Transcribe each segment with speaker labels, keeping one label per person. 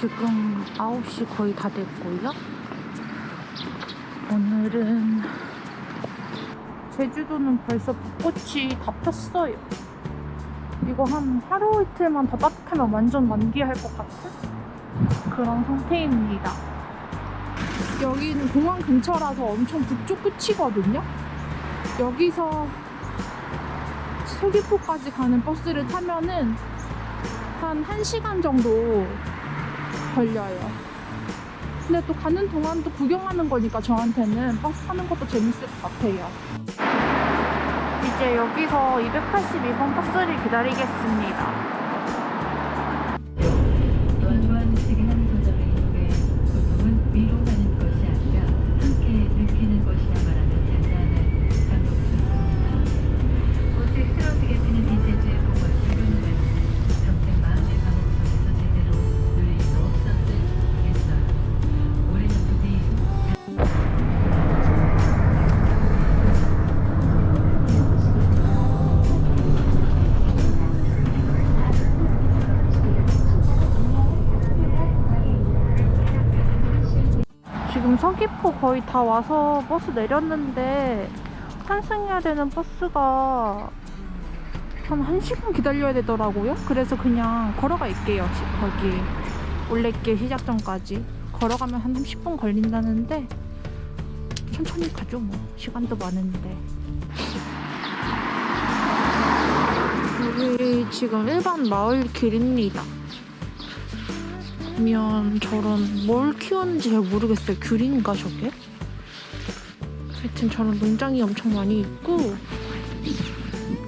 Speaker 1: 지금 9시 거의 다 됐고요. 오늘은 제주도는 벌써 벚꽃이 다 폈어요. 이거 한 하루 이틀만 더 따뜻하면 완전 만개할 것 같은 그런 상태입니다. 여기는 공항 근처라서 엄청 북쪽 끝이거든요. 여기서 서귀포까지 가는 버스를 타면은 한 1시간 정도 걸려요. 근데 또 가는 동안 또 구경하는 거니까 저한테는 버스 타는 것도 재밌을 것 같아요. 이제 여기서 282번 버스를 기다리겠습니다. 지금 서귀포 거의 다 와서 버스 내렸는데 환승해야 되는 버스가 한 1시간 기다려야 되더라고요. 그래서 그냥 걸어갈게요. 시- 거기 올레길 시작점까지. 걸어가면 한 30분 걸린다는데 천천히 가죠 뭐. 시간도 많은데. 여기 지금 일반 마을 길입니다. 보면 저런 뭘 키우는지 잘 모르겠어요. 귤인가 저게? 하여튼 저런 농장이 엄청 많이 있고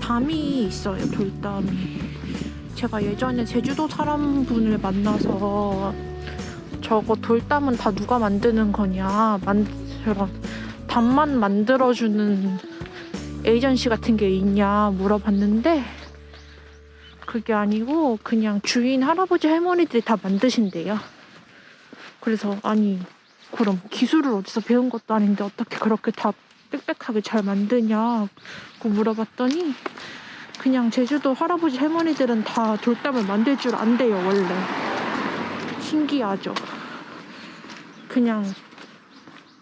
Speaker 1: 담이 있어요. 돌담이. 제가 예전에 제주도 사람분을 만나서 저거 돌담은 다 누가 만드는 거냐 만 저런 담만 만들어주는 에이전시 같은 게 있냐 물어봤는데 그게 아니고 그냥 주인 할아버지 할머니들이 다 만드신대요. 그래서 아니 그럼 기술을 어디서 배운 것도 아닌데 어떻게 그렇게 다 빽빽하게 잘 만드냐고 물어봤더니 그냥 제주도 할아버지 할머니들은 다 돌담을 만들 줄 안대요 원래. 신기하죠. 그냥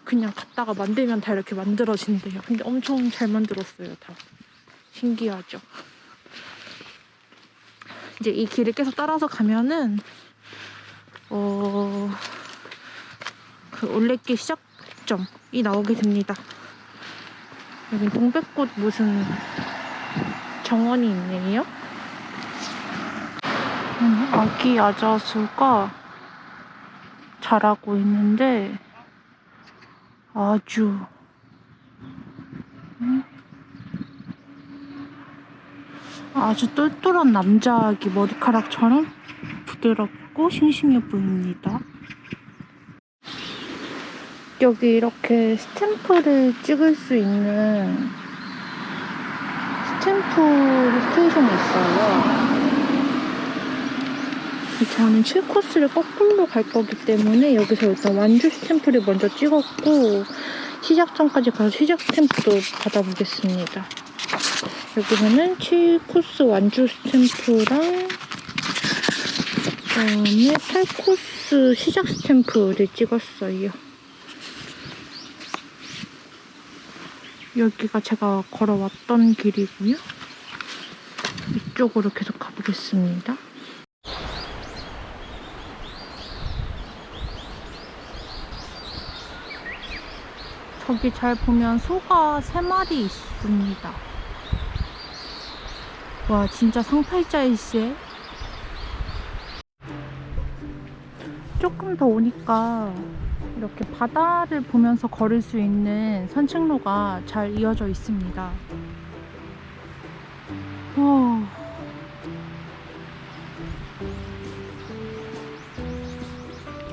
Speaker 1: 그냥 갖다가 만들면 다 이렇게 만들어진대요. 근데 엄청 잘 만들었어요 다. 신기하죠. 이제 이 길을 계속 따라서 가면은 어, 그 올레길 시작점이 나오게 됩니다. 여기 동백꽃 무슨 정원이 있네요. 음, 아기 야자수가 자라고 있는데 아주 음, 아주 똘똘한 남자 아기 머리카락처럼 부드럽고 싱싱해 보입니다. 여기 이렇게 스탬프를 찍을 수 있는 스탬프 스테이션이 있어요. 저는 7코스를 거꾸로 갈 거기 때문에 여기서 일단 완주 스탬프를 먼저 찍었고 시작점까지 가서 시작 스탬프도 받아보겠습니다. 여기서는 7코스 완주 스탬프랑 그다음에 8코스 시작 스탬프를 찍었어요. 여기가 제가 걸어왔던 길이고요. 이쪽으로 계속 가보겠습니다. 저기 잘 보면 소가 세 마리 있습니다. 와 진짜 상팔자일세 조금 더 오니까 이렇게 바다를 보면서 걸을 수 있는 산책로가 잘 이어져 있습니다. 와.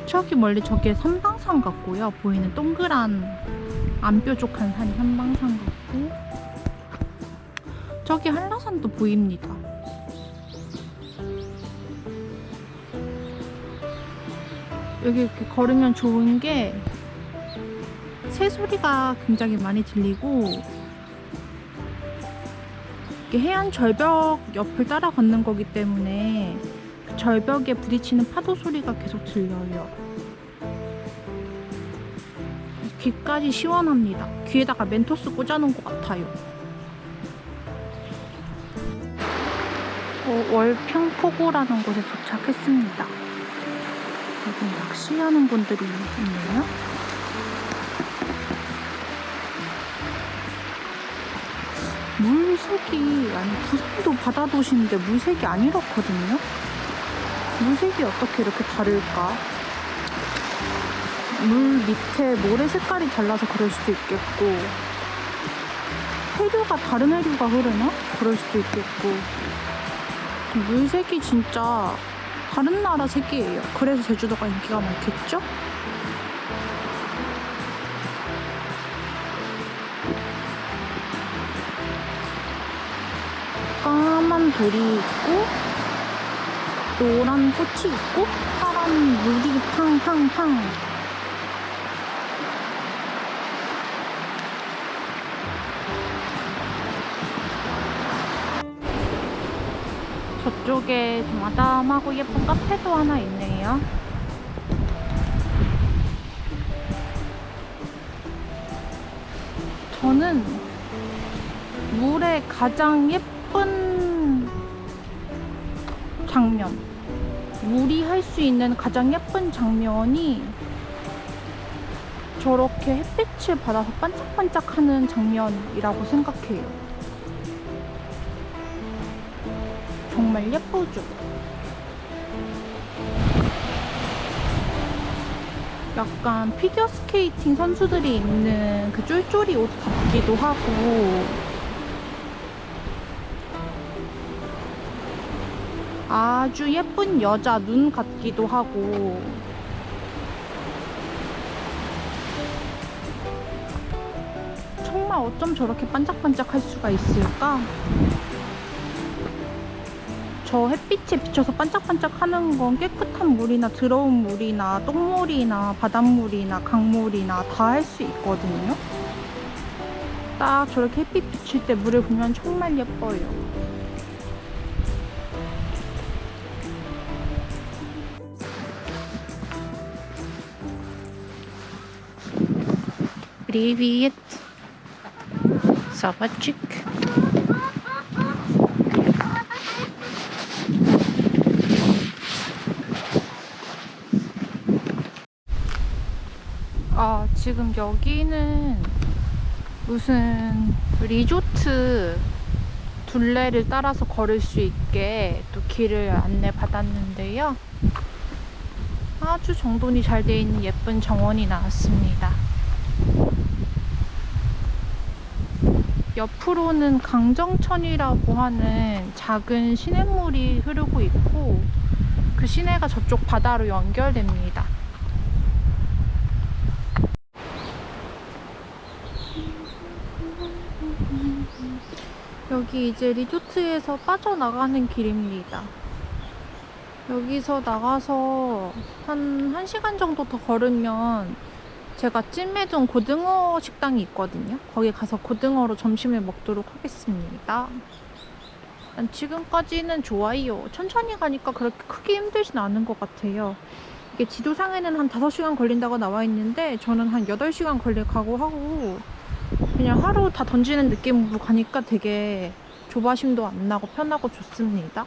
Speaker 1: 저기 멀리 저게 삼방산 같고요. 보이는 동그란 안 뾰족한 산이 삼방산 같고 저기 한라산도 보입니다. 여기 이렇게 걸으면 좋은 게 새소리가 굉장히 많이 들리고 해안 절벽 옆을 따라 걷는 거기 때문에 절벽에 부딪히는 파도 소리가 계속 들려요. 귀까지 시원합니다. 귀에다가 멘토스 꽂아놓은 것 같아요. 월평포구라는 곳에 도착했습니다. 여기 낚시하는 분들이 있네요. 물색이 아니 부산도 바다 도시인데 물색이 안 이렇거든요. 물색이 어떻게 이렇게 다를까? 물 밑에 모래 색깔이 달라서 그럴 수도 있겠고 해류가 다른 해류가 흐르나? 그럴 수도 있겠고 물색이 진짜 다른 나라 색이에요. 그래서 제주도가 인기가 많겠죠? 까만 돌이 있고 노란 꽃이 있고 파란 물이 팡팡팡 저쪽에 좀 아담하고 예쁜 카페도 하나 있네요. 저는 물의 가장 예쁜 장면, 물이 할 수 있는 가장 예쁜 장면이 저렇게 햇빛을 받아서 반짝반짝 하는 장면이라고 생각해요. 정말 예쁘죠? 약간 피겨 스케이팅 선수들이 입는 그 쫄쫄이 옷 같기도 하고 아주 예쁜 여자 눈 같기도 하고 정말 어쩜 저렇게 반짝반짝 할 수가 있을까? 저 햇빛에 비춰서 반짝반짝 하는 건 깨끗한 물이나 더러운 물이나 똥물이나 바닷물이나 강물이나 다 할 수 있거든요. 딱 저렇게 햇빛 비칠 때 물을 보면 정말 예뻐요. Привет. Собачек. 지금 여기는 무슨 리조트 둘레를 따라서 걸을 수 있게 또 길을 안내 받았는데요. 아주 정돈이 잘돼 있는 예쁜 정원이 나왔습니다. 옆으로는 강정천이라고 하는 작은 시냇물이 흐르고 있고 그 시내가 저쪽 바다로 연결됩니다. 여기 이제 리조트에서 빠져나가는 길입니다. 여기서 나가서 한 1시간 정도 더 걸으면 제가 찜해둔 고등어 식당이 있거든요. 거기 가서 고등어로 점심을 먹도록 하겠습니다. 난 지금까지는 좋아요. 천천히 가니까 그렇게 크게 힘들진 않은 것 같아요. 이게 지도상에는 한 5시간 걸린다고 나와 있는데 저는 한 8시간 걸릴 각오하고 그냥 하루 다 던지는 느낌으로 가니까 되게 조바심도 안 나고 편하고 좋습니다.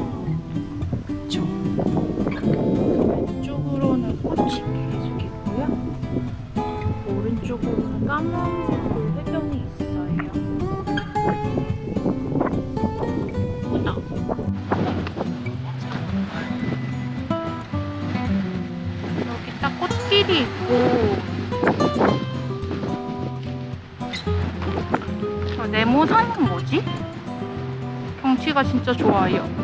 Speaker 1: 뭐지? 경치가 진짜 좋아요.